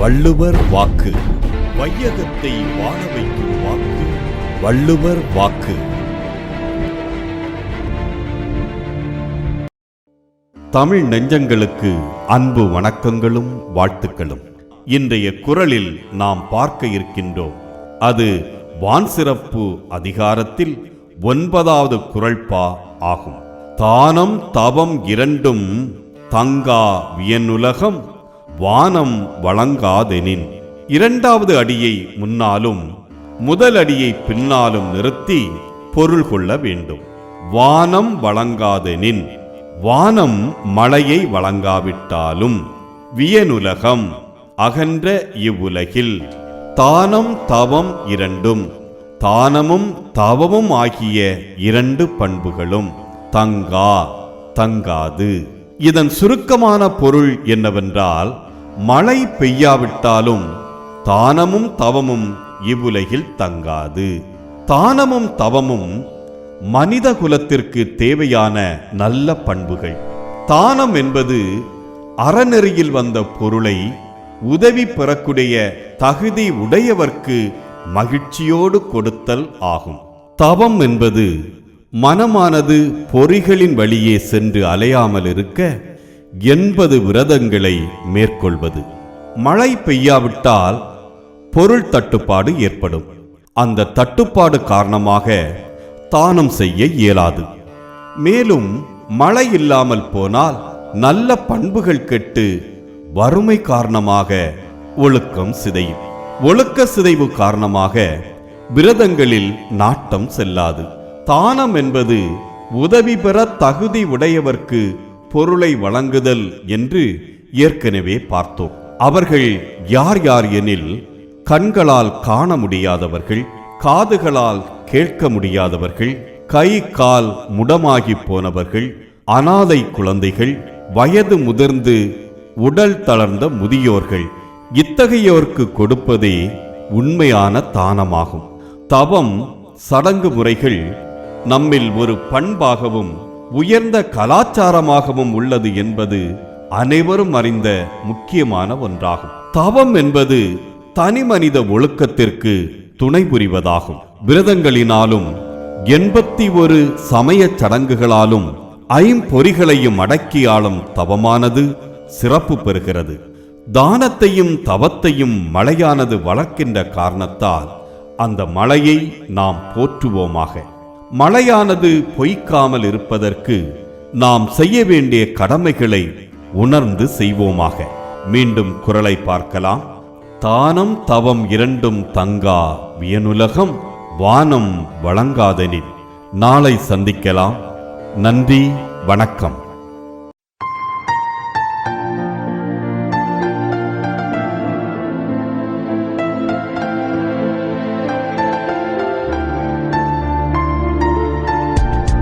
வள்ளுவர் வாக்கு. வையகத்தை வாழ வைக்கும் வாக்கு. வள்ளுவர் வாக்கு. தமிழ் நெஞ்சங்களுக்கு அன்பு வணக்கங்களும் வாழ்த்துக்களும். இன்றைய குரலில் நாம் பார்க்க இருக்கின்றோம். அது வான் சிறப்பு அதிகாரத்தில் ஒன்பதாவது குரல்பா ஆகும். தானம் தவம் இரண்டும் தங்கா வியனுலகம் வானம் வழங்காதெனின். இரண்டாவது அடியை முன்னாலும் முதல் அடியை பின்னாலும் நிறுத்தி பொருள் கொள்ள வேண்டும். வானம் வழங்காதெனின். வானம் மழையை வழங்காவிட்டாலும் வியனுலகம் அகன்ற இவ்வுலகில் தானம் தவம் இரண்டும் தானமும் தவமும் ஆகிய இரண்டு பண்புகளும் தங்கா தங்காது. இதன் சுருக்கமான பொருள் என்னவென்றால் மழை பெய்யாவிட்டாலும் தானமும் தவமும் இவ்வுலகில் தங்காது. தானமும் தவமும் மனித குலத்திற்கு தேவையான நல்ல பண்புகள். தானம் என்பது அறநெறியில் வந்த பொருளை உதவி பெறக்கூடிய தகுதி உடையவர்க்கு மகிழ்ச்சியோடு கொடுத்தல் ஆகும். தவம் என்பது மனமானது பொறிகளின் வழியே சென்று அலையாமல் இருக்க எண்பது விரதங்களை மேற்கொள்வது. மழை பெய்யாவிட்டால் பொருள் தட்டுப்பாடு ஏற்படும். அந்த தட்டுப்பாடு காரணமாக தானம் செய்ய இயலாது. மேலும் மழை இல்லாமல் போனால் நல்ல பண்புகள் கெட்டு வறுமை காரணமாக ஒழுக்கம் சிதையும். ஒழுக்க சிதைவு காரணமாக விரதங்களில் நாட்டம் செல்லாது. தானம் என்பது உதவி பெற தகுதி உடையவர்க்கு பொருளை வழங்குதல் என்று ஏற்கனவே பார்த்தோம். அவர்கள் யார் யார் எனில் கண்களால் காண முடியாதவர்கள் காதுகளால் கேட்க முடியாதவர்கள் கை கால் முடமாகி போனவர்கள் அனாதை குழந்தைகள் வயது முதிர்ந்து உடல் தளர்ந்த முதியோர்கள் இத்தகையோர்க்கு கொடுப்பதே உண்மையான தானமாகும். தவம் சடங்கு முறைகள் நம்மில் ஒரு பண்பாகவும் உயர்ந்த கலாச்சாரமாகவும் உள்ளது என்பது அனைவரும் அறிந்த முக்கியமான ஒன்றாகும். தவம் என்பது தனி மனித ஒழுக்கத்திற்கு துணை புரிவதாகும். விரதங்களினாலும் எண்பத்தி ஒரு சமயச் சடங்குகளாலும் ஐம்பொறிகளையும் அடக்கி ஆளும் தவமானது சிறப்பு பெறுகிறது. தானத்தையும் தவத்தையும் மழையானது வளர்க்கின்ற காரணத்தால் அந்த மழையை நாம் போற்றுவோமாக. மழையானது பொய்க்காமல் இருப்பதற்கு நாம் செய்ய வேண்டிய கடமைகளை உணர்ந்து செய்வோமாக. மீண்டும் குரலை பார்க்கலாம். தானம் தவம் இரண்டும் தங்கா வியனுலகம் வானம் வழங்காதனின் நாளை சந்திக்கலாம். நன்றி வணக்கம்.